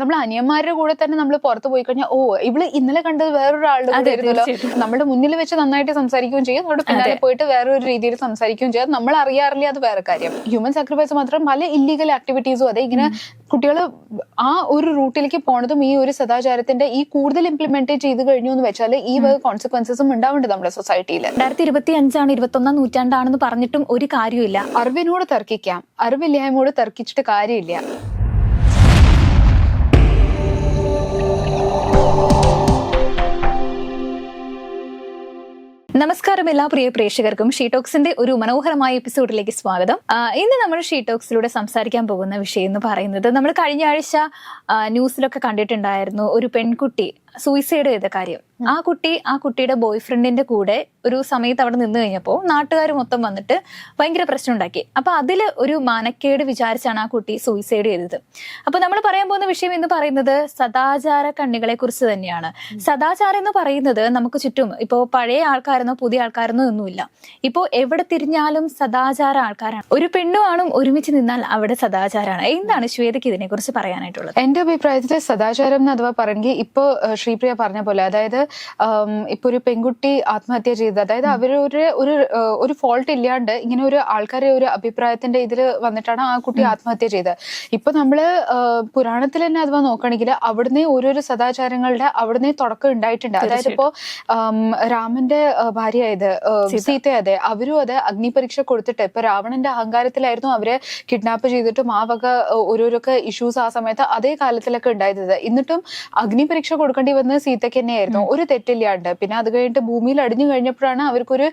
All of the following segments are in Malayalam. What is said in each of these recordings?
നമ്മൾ അനിയന്മാരുടെ കൂടെ തന്നെ നമ്മൾ പുറത്ത് പോയി കഴിഞ്ഞാൽ ഓ ഇവൾ ഇന്നലെ കണ്ടത് വേറൊരാളുടെ കൂടെ ആയിരുന്നല്ലോ നമ്മുടെ മുന്നിൽ വെച്ച് നന്നായിട്ട് സംസാരിക്കുകയും ചെയ്യും. നമ്മുടെ പിന്നാലെ പോയിട്ട് വേറൊരു രീതിയിൽ സംസാരിക്കുകയും ചെയ്യും. നമ്മൾ അറിയാറില്ല അത് വേറെ കാര്യം. ഹ്യൂമൻ സാക്രിഫൈസ് മാത്രം പല ഇല്ലീഗൽ ആക്ടിവിറ്റീസും അതെ ഇങ്ങനെ കുട്ടികൾ ആ ഒരു റൂട്ടിലേക്ക് പോണതും ഈ ഒരു സദാചാരത്തിന്റെ ഈ കൂടുതൽ ഇംപ്ലിമെന്റ് ചെയ്ത് കഴിഞ്ഞു എന്ന് വെച്ചാൽ ഈ വക കോൺസിക്വൻസസും ഉണ്ടാവുന്നുണ്ട് നമ്മുടെ സൊസൈറ്റിയിൽ രണ്ടായിരത്തി ഇരുപത്തി അഞ്ചാണ് ഇരുപത്തി ഒന്നാം നൂറ്റാണ്ടാണെന്ന് പറഞ്ഞിട്ടും ഒരു കാര്യമില്ല അറിവിനോട് തർക്കിക്കാം. അറിവില്ലായ്മയോട് തർക്കിച്ചിട്ട് കാര്യമില്ല. നമസ്കാരം എല്ലാ പ്രിയ പ്രേക്ഷകർക്കും. ഷീടോക്സിന്റെ ഒരു മനോഹരമായ എപ്പിസോഡിലേക്ക് സ്വാഗതം. ഇന്ന് നമ്മൾ ഷീടോക്സിലൂടെ സംസാരിക്കാൻ പോകുന്ന വിഷയം എന്ന് പറയുന്നത് നമ്മൾ കഴിഞ്ഞ ആഴ്ച ന്യൂസിലൊക്കെ കണ്ടിട്ടുണ്ടായിരുന്നു ഒരു പെൺകുട്ടി സൂയിസൈഡ് ചെയ്ത കാര്യം. ആ കുട്ടി ആ കുട്ടിയുടെ ബോയ് ഫ്രണ്ടിന്റെ കൂടെ ഒരു സമയത്ത് അവിടെ നിന്ന് കഴിഞ്ഞപ്പോൾ നാട്ടുകാർ മൊത്തം വന്നിട്ട് ഭയങ്കര പ്രശ്നം ഉണ്ടാക്കി. അപ്പൊ അതിൽ ഒരു മാനക്കേട് വിചാരിച്ചാണ് ആ കുട്ടി സൂയിസൈഡ് ചെയ്തത്. അപ്പൊ നമ്മൾ പറയാൻ പോകുന്ന വിഷയം എന്ന് പറയുന്നത് സദാചാര കണ്ണികളെ കുറിച്ച് തന്നെയാണ്. സദാചാരം എന്ന് പറയുന്നത് നമുക്ക് ചുറ്റും ഇപ്പോ പഴയ ആൾക്കാരെന്നോ പുതിയ ആൾക്കാരെന്നോ ഒന്നുമില്ല. ഇപ്പോ എവിടെ തിരിഞ്ഞാലും സദാചാര ആൾക്കാരാണ്. ഒരു പെണ്ണും ആണും ഒരുമിച്ച് നിന്നാൽ അവിടെ സദാചാരമാണ് എന്താണ് ശ്വേതയ്ക്ക് ഇതിനെ കുറിച്ച് പറയാനായിട്ടുള്ളത്? എന്റെ അഭിപ്രായത്തിൽ സദാചാരം എന്ന് അഥവാ പറഞ്ഞെങ്കിൽ ഇപ്പോൾ ശ്രീപ്രിയ പറഞ്ഞ പോലെ അതായത് ആം, ഇപ്പൊ ഒരു പെൺകുട്ടി ആത്മഹത്യ ചെയ്ത് അതായത് അവരൊരു ഒരു ഒരു ഫോൾട്ട് ഇല്ലാണ്ട് ഇങ്ങനെ ഒരു ആൾക്കാരെ ഒരു അഭിപ്രായത്തിന്റെ ഇതിൽ വന്നിട്ടാണ് ആ കുട്ടി ആത്മഹത്യ ചെയ്തത്. ഇപ്പൊ നമ്മൾ പുരാണത്തിൽ തന്നെ അഥവാ നോക്കുകയാണെങ്കിൽ അവിടുന്ന് ഓരോരോ സദാചാരങ്ങളുടെ അവിടുന്ന് തുടക്കം ഉണ്ടായിട്ടുണ്ട്. അതായത് ഇപ്പോ രാമന്റെ ഭാര്യയായത് സീതയതെ അവരും അത് അഗ്നിപരീക്ഷ കൊടുത്തിട്ട് ഇപ്പൊ രാവണന്റെ അഹങ്കാരത്തിലായിരുന്നു അവരെ കിഡ്നാപ്പ് ചെയ്തിട്ടും ആ വക ഓരോരൊക്കെ ഇഷ്യൂസ് ആ സമയത്ത് അതേ കാലത്തിലൊക്കെ ഉണ്ടായിരുന്നത്. എന്നിട്ടും അഗ്നിപരീക്ഷ കൊടുക്കേണ്ടി വന്നത് സീതയ്ക്ക് തന്നെയായിരുന്നു. ഒരു തെറ്റില്ലാണ്ട്. പിന്നെ അത് കഴിഞ്ഞിട്ട് ഭൂമിയിൽ അടിഞ്ഞു കഴിഞ്ഞപ്പോഴാണ് അവർക്കൊരു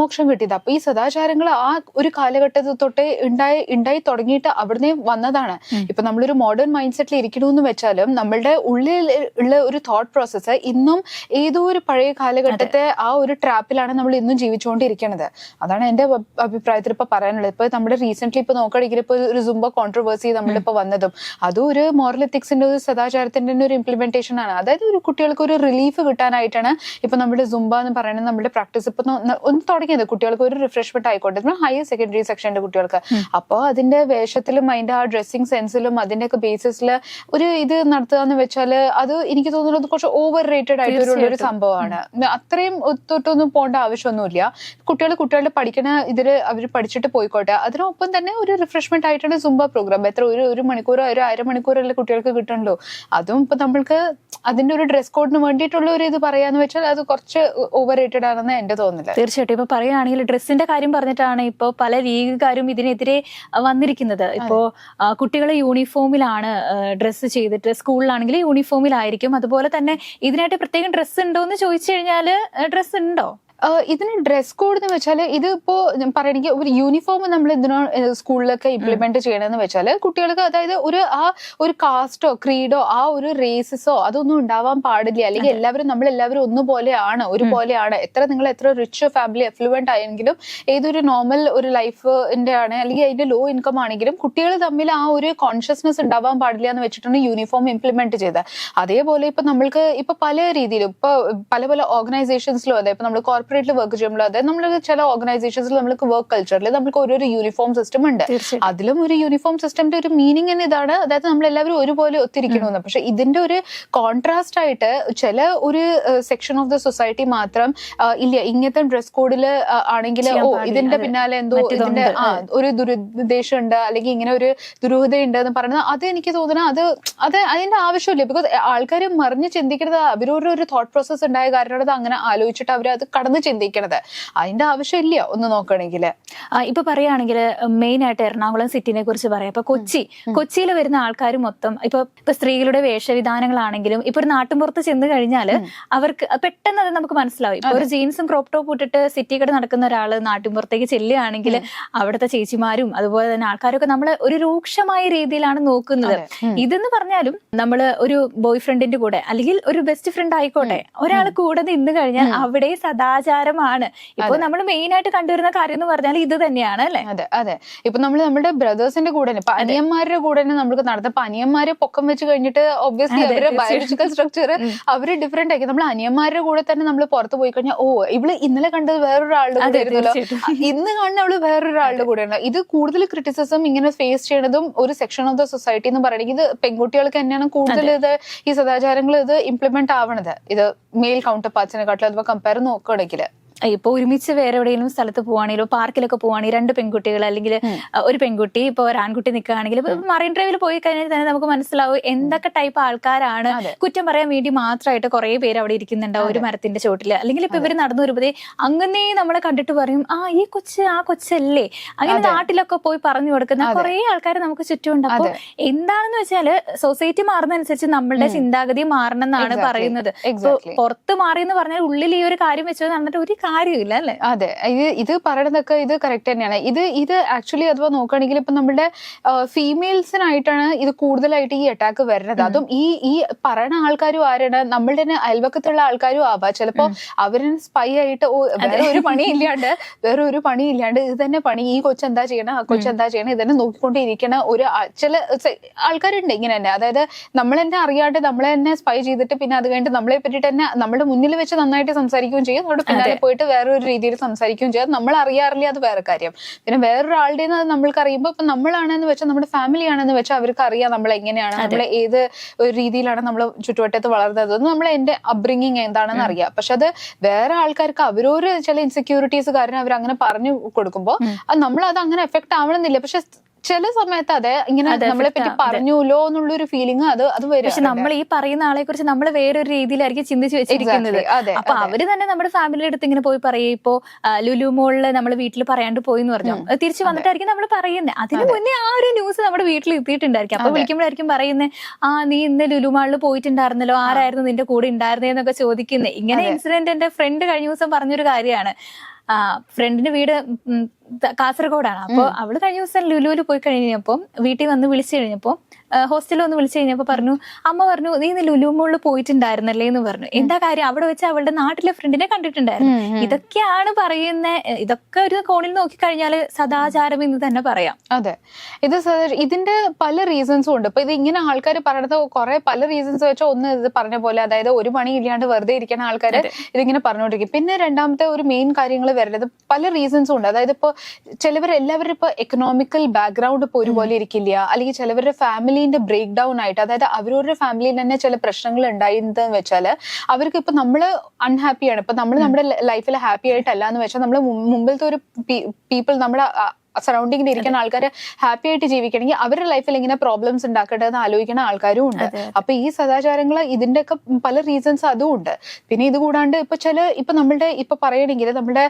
മോക്ഷം കിട്ടിയത്. അപ്പൊ ഈ സദാചാരങ്ങൾ ആ ഒരു കാലഘട്ടത്തിൽ തൊട്ടേ ഉണ്ടായി ഉണ്ടായി തുടങ്ങിയിട്ട് അവിടുന്ന് വന്നതാണ്. ഇപ്പൊ നമ്മളൊരു മോഡേൺ മൈൻഡ് സെറ്റിൽ ഇരിക്കണമെന്ന് വെച്ചാലും നമ്മളുടെ ഉള്ളിൽ ഉള്ള ഒരു തോട്ട് പ്രോസസ്സ് ഇന്നും ഏതോ ഒരു പഴയ കാലഘട്ടത്തെ ആ ഒരു ട്രാപ്പിലാണ് നമ്മൾ ഇന്നും ജീവിച്ചുകൊണ്ടിരിക്കുന്നത് അതാണ് എന്റെ അഭിപ്രായത്തിൽ ഇപ്പൊ പറയാനുള്ളത്. ഇപ്പൊ നമ്മുടെ റീസെന്റ് ഇപ്പൊ നോക്കുകയാണെങ്കിൽ ഇപ്പൊ ഒരു സുംബ കോൺട്രവേഴ്സി നമ്മളിപ്പോ വന്നതും. അതും ഒരു മോറൽ എത്തിക്സിന്റെ ഒരു സദാചാരത്തിന്റെ ഒരു ഇംപ്ലിമെന്റേഷൻ ആണ്. അതായത് ഒരു കുട്ടികൾക്ക് ഒരു റിലീഫ് കിട്ടാനായിട്ടാണ് ഇപ്പൊ നമ്മുടെ സുംബ എന്ന് പറയുന്നത് നമ്മുടെ പ്രാക്ടീസ് ഇപ്പൊ ഒന്ന് തുടങ്ങിയത്. കുട്ടികൾക്ക് ഒരു റിഫ്രഷ്മെന്റ് ആയിക്കോട്ടെ. ഹയർ സെക്കൻഡറി സെക്ഷന്റെ കുട്ടികൾക്ക്. അപ്പോൾ അതിന്റെ വേഷത്തിലും അതിന്റെ ആ ഡ്രസ്സിംഗ് സെൻസിലും അതിന്റെ ഒക്കെ ബേസിസിൽ ഒരു ഇത് നടത്തുക എന്ന് വെച്ചാൽ അത് എനിക്ക് തോന്നുന്നത് കുറച്ച് ഓവർ റേറ്റഡ് ആയിട്ടുള്ള ഒരു സംഭവമാണ്. അത്രയും ഒത്തൊട്ടൊന്നും പോകേണ്ട ആവശ്യമൊന്നുമില്ല. കുട്ടികൾ കുട്ടികളുടെ പഠിക്കണ ഇതിൽ അവർ പഠിച്ചിട്ട് പോയിക്കോട്ടെ. അതിനൊപ്പം തന്നെ ഒരു റിഫ്രഷ്മെന്റ് ആയിട്ടാണ് സുംബ പ്രോഗ്രാം എത്ര ഒരു ഒരു മണിക്കൂറോ ഒരു അരമണിക്കൂറല്ലേ കുട്ടികൾക്ക് കിട്ടണല്ലോ അതും ഇപ്പൊ നമ്മൾക്ക് അതിന്റെ ഒരു ഡ്രസ് കോഡിന് വേണ്ടിയിട്ടുള്ള ഒരു ഇത് പറയാന്ന് വെച്ചാൽ അത് കുറച്ച് ഓവർ റേറ്റഡ് ആണെന്ന് എന്റെ തോന്നുന്നില്ല തീർച്ചയായിട്ടും. ഇപ്പൊ പറയുകയാണെങ്കിൽ ഡ്രസ്സിന്റെ കാര്യം പറഞ്ഞിട്ടാണ് ഇപ്പൊ പല ലീഗുകാരും ഇതിനെതിരെ വന്നിരിക്കുന്നത്. ഇപ്പോ കുട്ടികളെ യൂണിഫോമിലാണ് ഡ്രസ്സ് ചെയ്തിട്ട് സ്കൂളിലാണെങ്കിൽ യൂണിഫോമിലായിരിക്കും. അതുപോലെ തന്നെ ഇതിനായിട്ട് പ്രത്യേകം ഡ്രസ്സ് ഉണ്ടോ എന്ന് ചോദിച്ചു കഴിഞ്ഞാൽ ഡ്രസ്സ് ഉണ്ടോ? ഇതിന് ഡ്രസ് കോഡ് എന്ന് വെച്ചാൽ ഇത് ഇപ്പോ പറയണെങ്കിൽ ഒരു യൂണിഫോം നമ്മൾ ഇതിനോ സ്കൂളിലൊക്കെ ഇംപ്ലിമെന്റ് ചെയ്യണമെന്ന് വെച്ചാൽ കുട്ടികൾക്ക് അതായത് ഒരു ആ ഒരു കാസ്റ്റോ ക്രീഡോ ആ ഒരു റേസസോ അതൊന്നും ഉണ്ടാവാൻ പാടില്ല. അല്ലെങ്കിൽ എല്ലാവരും നമ്മൾ എല്ലാവരും ഒന്നുപോലെയാണ് ഒരുപോലെയാണ്. എത്ര നിങ്ങൾ എത്ര റിച്ച് ഫാമിലി എഫ്ലുവന്റ് ആയെങ്കിലും ഏതൊരു നോർമൽ ഒരു ലൈഫിന്റെ ആണ് അല്ലെങ്കിൽ അതിന്റെ ലോ ഇൻകം ആണെങ്കിലും കുട്ടികൾ തമ്മിൽ ആ ഒരു കോൺഷ്യസ്നെസ് ഉണ്ടാവാൻ പാടില്ല എന്ന് വെച്ചിട്ടാണ് യൂണിഫോം ഇംപ്ലിമെന്റ് ചെയ്തത്. അതേപോലെ ഇപ്പൊ നമ്മൾക്ക് ഇപ്പൊ പല രീതിയിലും ഇപ്പൊ പല പല ഓർഗനൈസേഷൻസിലും അതെ ഇപ്പൊ നമ്മൾ കോർപ്പറേറ്റിൽ വർക്ക് ചെയ്യുമ്പോൾ അതായത് നമ്മൾ ചില ഓർഗനൈസേഷൻസിൽ നമ്മൾക്ക് വർക്ക് കൾച്ചറിൽ നമ്മൾക്ക് ഓരോരോ യൂണിഫോം സിസ്റ്റം ഉണ്ട്. അതിലും ഒരു യൂണിഫോം സിസ്റ്റമിന്റെ ഒരു മീനിങ് തന്നെ ഇതാണ്. അതായത് നമ്മൾ എല്ലാവരും ഒരുപോലെ ഒത്തിരിക്കണമെന്ന് പക്ഷെ ഇതിന്റെ ഒരു കോൺട്രാസ്റ്റ് ആയിട്ട് ചില ഒരു സെക്ഷൻ ഓഫ് ദ സൊസൈറ്റി മാത്രം ഇല്ല ഇങ്ങനത്തെ ഡ്രസ് കോഡിൽ ആണെങ്കിൽ ഓ ഇതിന്റെ. പിന്നാലെ എന്തോ ഇതിന്റെ ആ ഒരു ദുരുദ്ദേശം ഉണ്ട്. അല്ലെങ്കിൽ ഇങ്ങനെ ഒരു ദുരൂഹത ഉണ്ട് എന്ന് പറയുന്നത് അത് എനിക്ക് തോന്നുന്നത് അത് അത് അതിന്റെ ആവശ്യമില്ല. ബിക്കോസ് ആൾക്കാർ മറിഞ്ഞ് ചിന്തിക്കുന്നത് അവരൊരു ഒരു തോട്ട് പ്രോസസ് ഉണ്ടായ കാരണം അത് അങ്ങനെ ആലോചിച്ചിട്ട് അവർ അത് കടന്ന് ചിന്തിക്കണത്. അതിന്റെ ആവശ്യമില്ല ഒന്ന് നോക്കണെങ്കിൽ ഇപ്പൊ പറയുകയാണെങ്കിൽ മെയിൻ ആയിട്ട് എറണാകുളം സിറ്റിനെ കുറിച്ച് പറയാം. ഇപ്പൊ കൊച്ചി. കൊച്ചിയിൽ വരുന്ന ആൾക്കാർ മൊത്തം ഇപ്പൊ ഇപ്പൊ സ്ത്രീകളുടെ വേഷവിധാനങ്ങളാണെങ്കിലും ഇപ്പൊ ഒരു നാട്ടിൻപുറത്ത് ചെന്ന് കഴിഞ്ഞാൽ അവർക്ക് പെട്ടെന്ന് അത് നമുക്ക് മനസ്സിലാവും. ഇപ്പൊ ഒരു ജീൻസും ക്രോപ്പ് ടോപ്പ് ഇട്ടിട്ട് സിറ്റി കട നടക്കുന്ന ഒരാൾ നാട്ടിൻപുറത്തേക്ക് ചെല്ലുകയാണെങ്കിൽ അവിടുത്തെ ചേച്ചിമാരും അതുപോലെ തന്നെ ആൾക്കാരൊക്കെ നമ്മളെ ഒരു രൂക്ഷമായ രീതിയിലാണ് നോക്കുന്നത്. ഇതെന്ന് പറഞ്ഞാലും നമ്മൾ ഒരു ബോയ് ഫ്രണ്ടിന്റെ കൂടെ അല്ലെങ്കിൽ ഒരു ബെസ്റ്റ് ഫ്രണ്ട് ആയിക്കോട്ടെ ഒരാൾ കൂടെ നിന്ന് കഴിഞ്ഞാൽ അവിടെ സദാചാര സദാചാരമാണ് ഇപ്പൊ നമ്മൾ മെയിൻ ആയിട്ട് കണ്ടുവരുന്ന കാര്യം എന്ന് പറഞ്ഞാൽ ഇത് തന്നെയാണ് അല്ലെ? അതെ അതെ. ഇപ്പൊ നമ്മൾ നമ്മുടെ ബ്രദേഴ്സിന്റെ കൂടെ തന്നെ അനിയന്മാരുടെ കൂടെ തന്നെ നമുക്ക് നടത്താം. അപ്പൊ അനിയന്മാരെ പൊക്കം വെച്ച് കഴിഞ്ഞിട്ട് ഒബ്വിയസ്ലി അവരുടെ ബയോളജിക്കൽ സ്ട്രക്ചർ അവർ ഡിഫറെന്റ് ആക്കി നമ്മൾ അനിയന്മാരുടെ കൂടെ തന്നെ നമ്മൾ പുറത്ത് പോയി കഴിഞ്ഞാൽ ഓ ഇവൾ ഇന്നലെ കണ്ടത് വേറൊരാളുടെ കൂടെ ആയിരുന്നല്ലോ. ഇന്ന് കാണുന്ന അവൾ വേറൊരാളുടെ കൂടെയാണ് ഇത് കൂടുതൽ ക്രിറ്റിസിസം ഇങ്ങനെ ഫേസ് ചെയ്യണതും ഒരു സെക്ഷൻ ഓഫ് ദ സൊസൈറ്റി എന്ന് പറയുന്നത് ഇത് പെൺകുട്ടികൾക്ക് തന്നെയാണ് കൂടുതൽ ഇത് ഈ സദാചാരങ്ങൾ ഇത് ഇംപ്ലിമെന്റ് ആവണത്. ഇത് മെയിൽ കൗണ്ടർ പാർട്സിനെക്കാട്ടിലും അഥവാ കമ്പയർ നോക്കുകയാണെങ്കിൽ. ഇപ്പൊ ഒരുമിച്ച് വേറെ എവിടെയെങ്കിലും സ്ഥലത്ത് പോവാണെങ്കിലോ പാർക്കിലൊക്കെ പോവാണെങ്കിൽ രണ്ട് പെൺകുട്ടികൾ അല്ലെങ്കിൽ ഒരു പെൺകുട്ടി ഇപ്പൊ ഒരു ആൺകുട്ടി നിൽക്കുകയാണെങ്കിൽ മറൈൻ ഡ്രൈവിൽ പോയി കഴിഞ്ഞാൽ തന്നെ നമുക്ക് മനസ്സിലാവും എന്തൊക്കെ ടൈപ്പ് ആൾക്കാരാണ്. കുറ്റം പറയാൻ വേണ്ടി മാത്രമായിട്ട് കുറെ പേര് അവിടെ ഇരിക്കുന്നുണ്ടാവും ഒരു മരത്തിന്റെ ചോട്ടിൽ. അല്ലെങ്കിൽ ഇപ്പൊ ഇവർ നടന്നു വരുമ്പോഴേ അങ്ങനെ നമ്മളെ കണ്ടിട്ട് പറയും ആ ഈ കൊച്ച് ആ കൊച്ചല്ലേ? അങ്ങനെ നാട്ടിലൊക്കെ പോയി പറഞ്ഞു കൊടുക്കുന്ന. കുറെ ആൾക്കാർ നമുക്ക് ചുറ്റുമുണ്ട്. അപ്പൊ അതെ. എന്താണെന്ന് വെച്ചാൽ സൊസൈറ്റി മാറുന്നതനുസരിച്ച് നമ്മളുടെ. ചിന്താഗതി മാറണം എന്നാണ് പറയുന്നത്. പുറത്ത് മാറി എന്ന് പറഞ്ഞാൽ ഉള്ളിൽ ഈ ഒരു കാര്യം വെച്ചത് നടന്നിട്ട് ഒരു കാര്യമില്ല അല്ലെ? അതെ. ഇത് ഇത് പറയണതൊക്കെ ഇത് കറക്റ്റ് തന്നെയാണ്. ഇത് ഇത് ആക്ച്വലി അഥവാ നോക്കുകയാണെങ്കിൽ ഇപ്പൊ നമ്മുടെ ഫീമെയിൽസിനായിട്ടാണ് ഇത് കൂടുതലായിട്ട് ഈ അറ്റാക്ക് വരുന്നത്. അതും ഈ ഈ പറയണ ആൾക്കാരും ആരാണ്? നമ്മളുടെ തന്നെ അയൽവക്കത്തുള്ള ആൾക്കാരും ആവാം. ചിലപ്പോ അവരിന് സ്പൈ ആയിട്ട് വേറെ ഒരു പണി ഇല്ലാണ്ട് വേറെ ഒരു പണി ഇല്ലാണ്ട് ഇത് തന്നെ പണി. ഈ കൊച്ചെന്താ ചെയ്യണം ആ കൊച്ചെന്താ ചെയ്യണം ഇതന്നെ തന്നെ നോക്കിക്കൊണ്ടിരിക്കണ ഒരു ചില ആൾക്കാരുണ്ട് ഇങ്ങനെ തന്നെ. അതായത് നമ്മൾ തന്നെ അറിയാണ്ട് നമ്മളെ തന്നെ സ്പൈ ചെയ്തിട്ട് പിന്നെ അത് കഴിഞ്ഞിട്ട് നമ്മളെ പറ്റിയിട്ട് തന്നെ നമ്മുടെ മുന്നിൽ വെച്ച് നന്നായിട്ട് സംസാരിക്കുകയും ചെയ്യും. നമ്മുടെ പിന്നാലെ പോയിട്ട് വേറൊരു രീതിയിൽ സംസാരിക്കുകയും ചെയ്യാം. നമ്മൾ അറിയാറില്ല അത് വേറെ കാര്യം. പിന്നെ വേറൊരാളുടെ അത് നമ്മൾക്ക് അറിയുമ്പോൾ ഇപ്പൊ നമ്മളാണെന്ന് വെച്ചാൽ നമ്മുടെ ഫാമിലി ആണെന്ന് വെച്ചാൽ അവർക്ക് അറിയാം നമ്മൾ എങ്ങനെയാണ് നമ്മൾ ഏത് ഒരു രീതിയിലാണ് നമ്മൾ ചുറ്റുവട്ടത്ത് വളർന്നത്. നമ്മൾ എന്റെ അബ്രിങ്ങിങ് എന്താണെന്ന് അറിയാം. പക്ഷെ അത് വേറെ ആൾക്കാർക്ക് അവരോര് ചില ഇൻസെക്യൂരിറ്റീസ് കാരണം അവർ അങ്ങനെ പറഞ്ഞു കൊടുക്കുമ്പോൾ അത് നമ്മൾ അത് അങ്ങനെ എഫക്ട് ആവണമെന്നില്ല. പക്ഷെ ചില സമയത്ത് അതെ ഇങ്ങനെ നമ്മളെ പറ്റി. പറഞ്ഞുല്ലോ എന്നുള്ളൊരു ഫീലിംഗ് അത് അത് വരും. പക്ഷെ നമ്മൾ ഈ പറയുന്ന ആളെ കുറിച്ച് നമ്മൾ വേറൊരു രീതിയിലായിരിക്കും ചിന്തിച്ചു വെച്ചിരിക്കുന്നത്. അപ്പൊ അവർ തന്നെ നമ്മുടെ ഫാമിലിയുടെ അടുത്ത് ഇങ്ങനെ പോയി പറയും ഇപ്പോ ലുലു മോളിൽ നമ്മൾ വീട്ടിൽ പറയാണ്ട് പോയി എന്ന് പറഞ്ഞു തിരിച്ചു വന്നിട്ടായിരിക്കും നമ്മൾ പറയുന്നത് അതിന് മുന്നേ ആ ഒരു ന്യൂസ് നമ്മുടെ വീട്ടിൽ എത്തിയിട്ടുണ്ടായിരിക്കും. അപ്പൊ. വിളിക്കുമ്പോഴായിരിക്കും പറയുന്നത് ആ നീ ഇന്ന് ലുലു മാളിൽ പോയിട്ടുണ്ടായിരുന്നല്ലോ ആരായിരുന്നു നിന്റെ കൂടെ ഉണ്ടായിരുന്നേന്നൊക്കെ ചോദിക്കുന്നത് ഇങ്ങനെ ഇൻസിഡന്റ് എന്റെ ഫ്രണ്ട് കഴിഞ്ഞ ദിവസം പറഞ്ഞൊരു കാര്യമാണ്. ആ ഫ്രണ്ടിന്റെ വീട് കാസർഗോഡാണ്. അപ്പൊ അവൾ കഴിഞ്ഞ ദിവസം ലുലുവിൽ പോയി കഴിഞ്ഞപ്പോ വീട്ടിൽ വന്ന് വിളിച്ചു കഴിഞ്ഞപ്പോ ഹോസ്റ്റലിൽ വന്ന് വിളിച്ചു കഴിഞ്ഞപ്പോ പറഞ്ഞു അമ്മ പറഞ്ഞു നീ ഇന്ന് ലുലു മോളിൽ പോയിട്ടുണ്ടായിരുന്നല്ലേ? എന്ന് പറഞ്ഞു. എന്താ കാര്യം? അവിടെ വെച്ച് അവളുടെ നാട്ടിലെ ഫ്രണ്ടിനെ കണ്ടിട്ടുണ്ടായിരുന്നു. ഇതൊക്കെയാണ് പറയുന്ന ഇതൊക്കെ ഒരു കോണിൽ നോക്കി കഴിഞ്ഞാൽ സദാചാരം എന്ന് തന്നെ പറയാം. അതെ. ഇത് ഇതിന്റെ പല റീസൺസും ഉണ്ട്. ഇപ്പൊ ഇത് ഇങ്ങനെ ആൾക്കാർ പറയണത് കുറെ പല റീസൺസ് വെച്ചാൽ ഒന്ന് ഇത് പറഞ്ഞ പോലെ അതായത് ഒരു പണി ഇല്ലാണ്ട് വെറുതെ ഇരിക്കുന്ന ആൾക്കാർ ഇതിങ്ങനെ പറഞ്ഞുകൊണ്ടിരിക്കും പിന്നെ രണ്ടാമത്തെ ഒരു മെയിൻ കാര്യങ്ങൾ വരുന്നത് പല റീസൺസും ഉണ്ട്. അതായത് ഇപ്പൊ ചിലവർ എല്ലാവരും ഇപ്പൊ എക്കണോമിക്കൽ ബാക്ക്ഗ്രൗണ്ട് ഇപ്പൊ ഒരുപോലെ ഇരിക്കില്ല. അല്ലെങ്കിൽ ചിലവരുടെ ഫാമിലിന്റെ ബ്രേക്ക് ഡൗൺ ആയിട്ട് അതായത് അവരവരുടെ ഫാമിലിയിൽ തന്നെ ചില പ്രശ്നങ്ങൾ ഉണ്ടായിരുന്നെന്ന് വെച്ചാൽ അവർക്ക് ഇപ്പൊ നമ്മൾ അൺഹാപ്പിയാണ് ഇപ്പൊ നമ്മൾ നമ്മുടെ ലൈഫിൽ ഹാപ്പി ആയിട്ടല്ല എന്ന് വെച്ചാൽ നമ്മൾ മുമ്പിലത്തെ ഒരു പീപ്പിൾ നമ്മുടെ സറൗണ്ടിങ്ങിൽ ഇരിക്കുന്ന ആൾക്കാർ ഹാപ്പി ആയിട്ട് ജീവിക്കണമെങ്കിൽ അവരുടെ ലൈഫിൽ ഇങ്ങനെ പ്രോബ്ലംസ് ഉണ്ടാക്കട്ടെ എന്ന് ആലോചിക്കുന്ന ആൾക്കാരും ഉണ്ട്. അപ്പൊ ഈ സദാചാരങ്ങൾ ഇതിന്റെ ഒക്കെ പല റീസൺസ് അതും ഉണ്ട്. പിന്നെ ഇത് കൂടാണ്ട് ഇപ്പൊ ചില ഇപ്പൊ നമ്മളുടെ ഇപ്പൊ പറയണെങ്കിൽ നമ്മുടെ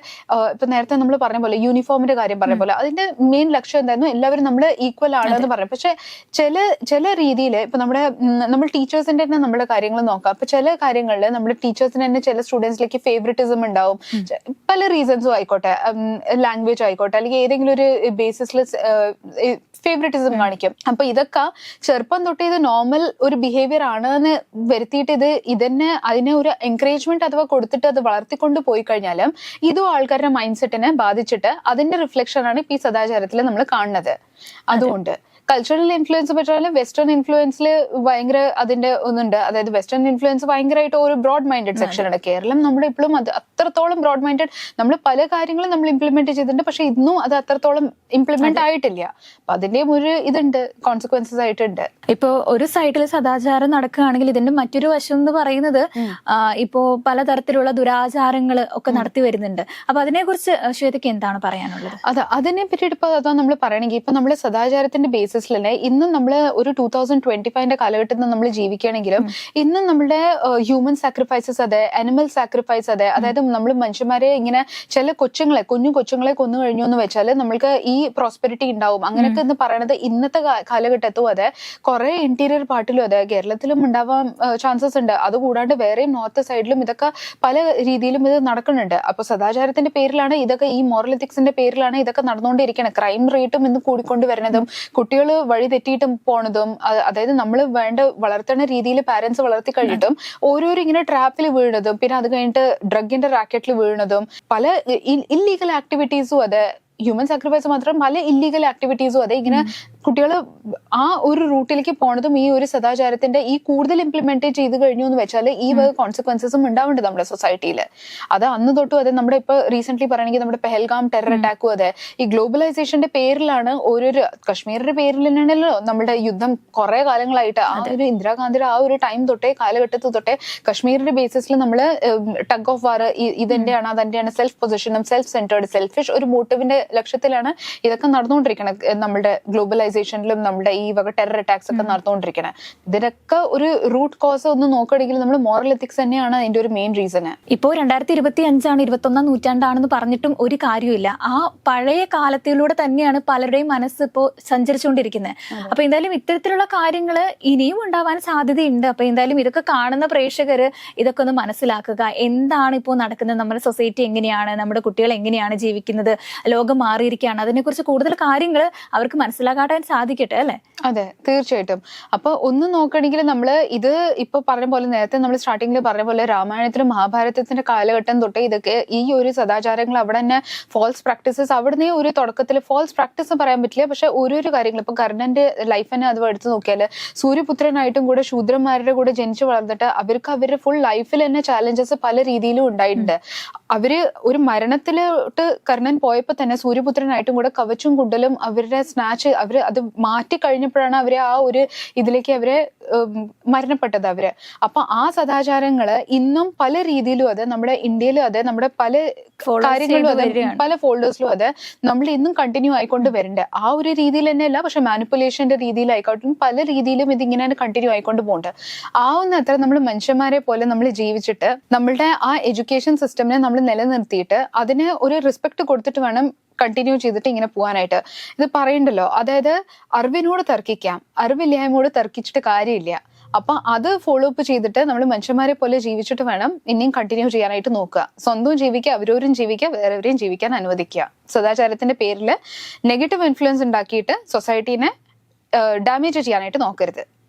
ഇപ്പൊ നേരത്തെ നമ്മൾ പറഞ്ഞ പോലെ യൂണിഫോമിന്റെ കാര്യം പറഞ്ഞ പോലെ അതിന്റെ മെയിൻ ലക്ഷ്യം എന്തായിരുന്നു? എല്ലാവരും നമ്മൾ ഈക്വൽ ആണ് എന്ന് പറഞ്ഞു. പക്ഷെ ചില ചില രീതിയിൽ ഇപ്പൊ നമ്മുടെ നമ്മൾ ടീച്ചേഴ്സിന്റെ തന്നെ നമ്മുടെ കാര്യങ്ങൾ നോക്കാം. അപ്പൊ ചില കാര്യങ്ങളിൽ നമ്മുടെ ടീച്ചേഴ്സിന് തന്നെ ചില സ്റ്റുഡൻസിലേക്ക് ഫേവറിറ്റിസം ഉണ്ടാവും. പല റീസൺസും ആയിക്കോട്ടെ. ലാംഗ്വേജ് ആയിക്കോട്ടെ. അല്ലെങ്കിൽ ഏതെങ്കിലും ഒരു ബേസിസിൽ ഫേവറിറ്റിസം കാണിക്കും. അപ്പൊ ഇതൊക്കെ ചെറുപ്പം തൊട്ട് ഇത് നോർമൽ ഒരു ബിഹേവിയർ ആണ് എന്ന് വരുത്തിയിട്ട് ഇത് ഇതന്നെ അതിനെ ഒരു എൻകറേജ്മെന്റ് അഥവാ കൊടുത്തിട്ട് അത് വളർത്തിക്കൊണ്ട് പോയി കഴിഞ്ഞാലും ഇതും ആൾക്കാരുടെ മൈൻഡ് സെറ്റിനെ ബാധിച്ചിട്ട് അതിന്റെ റിഫ്ലക്ഷൻ ആണ് ഇപ്പൊ ഈ സദാചാരത്തിൽ നമ്മൾ കാണുന്നത്. അതുകൊണ്ട് കൾച്ചറൽ ഇൻഫ്ലുവൻസ് പറ്റാലും വെസ്റ്റേൺ ഇൻഫ്ലുവൻസിൽ ഭയങ്കര അതിന്റെ ഒന്നുണ്ട്. അതായത് വെസ്റ്റേൺ ഇൻഫ്ലുവൻസ് ഭയങ്കരമായിട്ട് ഒരു ബ്രോഡ് മൈൻഡഡ് സെക്ഷനാണ് കേരളം നമ്മുടെ ഇപ്പോഴും അത് അത്രത്തോളം ബ്രോഡ് മൈൻഡഡ് നമ്മൾ പല കാര്യങ്ങളും നമ്മൾ ഇംപ്ലിമെന്റ് ചെയ്തിട്ടുണ്ട്. പക്ഷെ ഇന്നും അത് അത്രത്തോളം ഇംപ്ലിമെന്റ് ആയിട്ടില്ല. അപ്പൊ അതിന്റെയും ഒരു ഇതുണ്ട്. കോൺസിക്വൻസസ് ആയിട്ടുണ്ട്. ഇപ്പോ ഒരു സൈഡിൽ സദാചാരം നടക്കുകയാണെങ്കിൽ ഇതിന്റെ മറ്റൊരു വശം എന്ന് പറയുന്നത് ഇപ്പോ പലതരത്തിലുള്ള ദുരാചാരങ്ങൾ ഒക്കെ നടത്തി വരുന്നുണ്ട്. അപ്പൊ അതിനെ കുറിച്ച് ശ്വേതയ്ക്ക് എന്താണ് പറയാനുള്ളത്? അതെ അതിനെ പറ്റിയിട്ട് ഇപ്പൊ അതാ നമ്മൾ പറയണെങ്കിൽ ഇപ്പൊ നമ്മൾ സദാചാരത്തിന്റെ ബേസിസിൽ തന്നെ ഇന്നും നമ്മൾ ഒരു ടൂ തൗസൻഡ് ട്വന്റി ഫൈവിന്റെ കാലഘട്ടത്തിൽ നമ്മൾ ജീവിക്കുകയാണെങ്കിലും ഇന്നും നമ്മുടെ ഹ്യൂമൻ സാക്രിഫൈസസ് അതെ അനിമൽ സാക്രിഫൈസ് അതെ അതായത് നമ്മൾ മനുഷ്യന്മാരെ ഇങ്ങനെ ചില കൊച്ചുങ്ങളെ കുഞ്ഞു കൊച്ചുങ്ങളെ കൊന്നു കഴിഞ്ഞു എന്ന് വെച്ചാൽ നമ്മൾക്ക് ഈ പ്രോസ്പെരിറ്റി ഉണ്ടാവും. അങ്ങനെയൊക്കെ എന്ന് പറയണത് ഇന്നത്തെ കാലഘട്ടത്തും അതെ. കുറെ ഇന്റീരിയർ പാർട്ടിലും അതെ കേരളത്തിലും ഉണ്ടാവാൻ ചാൻസസ് ഉണ്ട്. അതുകൂടാണ്ട് വേറെയും നോർത്ത് സൈഡിലും ഇതൊക്കെ പല രീതിയിലും ഇത് നടക്കുന്നുണ്ട്. അപ്പൊ സദാചാരത്തിന്റെ പേരിലാണ് ഇതൊക്കെ ഈ മോറൽ എത്തിക്സിന്റെ പേരിലാണ് ഇതൊക്കെ നടന്നുകൊണ്ടിരിക്കുന്നത് ക്രൈം റേറ്റും ഇന്ന് കൂടിക്കൊണ്ട് വരുന്നതും കുട്ടികൾ വഴി തെറ്റിയിട്ടും പോണതും അതായത് നമ്മൾ വേണ്ട വളർത്തുന്ന രീതിയിൽ പാരന്റ്സ് വളർത്തി കഴിഞ്ഞിട്ടും ഓരോരോ ഇങ്ങനെ ട്രാപ്പിൽ വീഴുന്നതും പിന്നെ അത് കഴിഞ്ഞിട്ട് ഡ്രഗിന്റെ റാക്കറ്റിൽ വീഴുന്നതും പല ഇല്ലീഗൽ ആക്ടിവിറ്റീസും അതെ ഹ്യൂമൻ സാക്രിഫൈസ് മാത്രം പല ഇല്ലീഗൽ ആക്ടിവിറ്റീസും അതെ ഇങ്ങനെ കുട്ടികൾ ആ ഒരു റൂട്ടിലേക്ക് പോണതും ഈ ഒരു സദാചാരത്തിന്റെ ഈ കൂടുതൽ ഇംപ്ലിമെന്റ് ചെയ്ത് കഴിഞ്ഞു എന്ന് വെച്ചാൽ ഈ വക കോൺസിക്വൻസസും ഉണ്ടാവുന്നുണ്ട് നമ്മുടെ സൊസൈറ്റിയിൽ അത് അന്ന് തൊട്ടും അതെ നമ്മുടെ ഇപ്പൊ റീസെന്റ് പറയണെങ്കിൽ നമ്മുടെ പെഹൽഗാം ടെറർ അറ്റാക്കും അതെ. ഈ ഗ്ലോബലൈസേഷന്റെ പേരിലാണ് ഓരോരു കശ്മീരിന്റെ പേരിൽ തന്നെയാണല്ലോ നമ്മുടെ യുദ്ധം കുറെ കാലങ്ങളായിട്ട്. ആ ഒരു ഇന്ദിരാഗാന്ധിയുടെ ആ ഒരു ടൈം തൊട്ടേ കാലഘട്ടത്തിൽ തൊട്ടേ കശ്മീരിന്റെ ബേസിസിൽ നമ്മൾ ടഗ് ഓഫ് വാർ ഇതെന്റെയാണ് അതെന്റെയാണ് സെൽഫ് പൊസിഷനും സെൽഫ് സെന്റേർഡ് സെൽഫിഷ് ഒരു മോട്ടീവിന്റെ ലക്ഷ്യത്തിലാണ് ഇതൊക്കെ നടന്നുകൊണ്ടിരിക്കുന്നത് നമ്മുടെ ഗ്ലോബലൈസേഷനിലും നമ്മുടെ ഈ വക ടെറർ അറ്റാക്സ് ഒക്കെ നടന്നുകൊണ്ടിരിക്കണത് ഇതിനൊക്കെ ഒരു റൂട്ട് കോസ് ഒന്ന് നോക്കുകയാണെങ്കിൽ നമ്മൾ മോറൽ എത്തിക്സ് തന്നെയാണ് അതിന്റെ ഒരു മെയിൻ റീസൺ ഇപ്പോൾ രണ്ടായിരത്തി ഇരുപത്തി അഞ്ചാണ് ഇരുപത്തൊന്നാം നൂറ്റാണ്ടാണെന്ന് പറഞ്ഞിട്ടും ഒരു കാര്യമില്ല ആ പഴയ കാലത്തിലൂടെ തന്നെയാണ് പലരുടെയും മനസ്സ് ഇപ്പോ സഞ്ചരിച്ചുകൊണ്ടിരിക്കുന്നത്. അപ്പൊ എന്തായാലും ഇത്തരത്തിലുള്ള കാര്യങ്ങൾ ഇനിയും ഉണ്ടാവാൻ സാധ്യതയുണ്ട്. അപ്പൊ എന്തായാലും ഇതൊക്കെ കാണുന്ന പ്രേക്ഷകർ ഇതൊക്കെ ഒന്ന് മനസ്സിലാക്കുക. എന്താണ് ഇപ്പോൾ നടക്കുന്നത്? നമ്മുടെ സൊസൈറ്റി എങ്ങനെയാണ്? നമ്മുടെ കുട്ടികൾ എങ്ങനെയാണ് ജീവിക്കുന്നത്? ലോകം മാറിയിരിക്കുകയാണ്. അതിനെക്കുറിച്ച് കൂടുതൽ കാര്യങ്ങൾ അവർക്ക് മനസ്സിലാക്കാട്ടാൻ സാധിക്കട്ടെ അല്ലെ? അതെ തീർച്ചയായിട്ടും. അപ്പൊ ഒന്ന് നോക്കണമെങ്കിൽ നമ്മൾ ഇത് ഇപ്പൊ പറഞ്ഞ പോലെ നേരത്തെ നമ്മൾ സ്റ്റാർട്ടിങ്ങിൽ പറഞ്ഞ പോലെ രാമായണത്തിനും മഹാഭാരതത്തിന്റെ കാലഘട്ടം തൊട്ടേ ഇതൊക്കെ ഈ ഒരു സദാചാരങ്ങൾ അവിടെ തന്നെ ഫോൾസ് പ്രാക്ടീസസ് അവിടുന്ന് ഒരു തുടക്കത്തിൽ ഫോൾസ് പ്രാക്ടീസ് പറയാൻ പറ്റില്ല. പക്ഷെ ഓരോരോ കാര്യങ്ങൾ ഇപ്പൊ കർണന്റെ ലൈഫ് തന്നെ അത് എടുത്തു നോക്കിയാൽ സൂര്യപുത്രനായിട്ടും കൂടെ ശൂദ്രന്മാരുടെ കൂടെ ജനിച്ചു വളർന്നിട്ട് അവർക്ക് അവരുടെ ഫുൾ ലൈഫിൽ തന്നെ ചാലഞ്ചസ് പല രീതിയിലും ഉണ്ടായിട്ടുണ്ട്. അവർ ഒരു മരണത്തിലോട്ട് കർണൻ പോയപ്പോ തന്നെ സൂര്യപുത്രനായിട്ടും കൂടെ കവച്ചും കുണ്ടലും അവരുടെ സ്നാച്ച് അവർ അത് മാറ്റി കഴിഞ്ഞപ്പോഴാണ് അവരെ ആ ഒരു ഇതിലേക്ക് അവരെ മരണപ്പെട്ടത് അവർ. അപ്പൊ ആ സദാചാരങ്ങൾ ഇന്നും പല രീതിയിലും അതെ നമ്മുടെ ഇന്ത്യയിലും അതെ നമ്മുടെ പല കാര്യങ്ങളിലും അതെ പല ഫോൾഡേഴ്സിലും അതെ നമ്മൾ ഇന്നും കണ്ടിന്യൂ ആയിക്കൊണ്ട് വരണ്ടേ. ആ ഒരു രീതിയിൽ തന്നെ അല്ല പക്ഷെ മാനിപ്പുലേഷന്റെ രീതിയിലായിക്കോട്ടും പല രീതിയിലും ഇത് ഇങ്ങനെ കണ്ടിന്യൂ ആയിക്കൊണ്ട് പോകുന്നുണ്ട് ആവുന്നത്ര നമ്മൾ മനുഷ്യന്മാരെ പോലെ നമ്മൾ ജീവിച്ചിട്ട് നമ്മളുടെ ആ എഡ്യൂക്കേഷൻ സിസ്റ്റമിനെ നമ്മൾ നിലനിർത്തിയിട്ട് അതിന് ഒരു റെസ്പെക്ട് കൊടുത്തിട്ട് വേണം കണ്ടിന്യൂ ചെയ്തിട്ട് ഇങ്ങനെ പോകാനായിട്ട് ഇത് പറയണ്ടല്ലോ. അതായത് അറിവിനോട് തർക്കിക്കാം. അറിവില്ലായ്മയോട് തർക്കിച്ചിട്ട് കാര്യമില്ല. അപ്പൊ അത് ഫോളോ അപ്പ് ചെയ്തിട്ട് നമ്മൾ മനുഷ്യന്മാരെ പോലെ ജീവിച്ചിട്ട് വേണം ഇനിയും കണ്ടിന്യൂ ചെയ്യാനായിട്ട് നോക്കുക. സ്വന്തം ജീവിക്കുക അവരോരും ജീവിക്കുക വേറെവരെയും ജീവിക്കാൻ അനുവദിക്കുക. സദാചാരത്തിന്റെ പേരിൽ നെഗറ്റീവ് ഇൻഫ്ലുവൻസ് ഉണ്ടാക്കിയിട്ട് സൊസൈറ്റീനെ ഡാമേജ് ചെയ്യാനായിട്ട് നോക്കരുത്.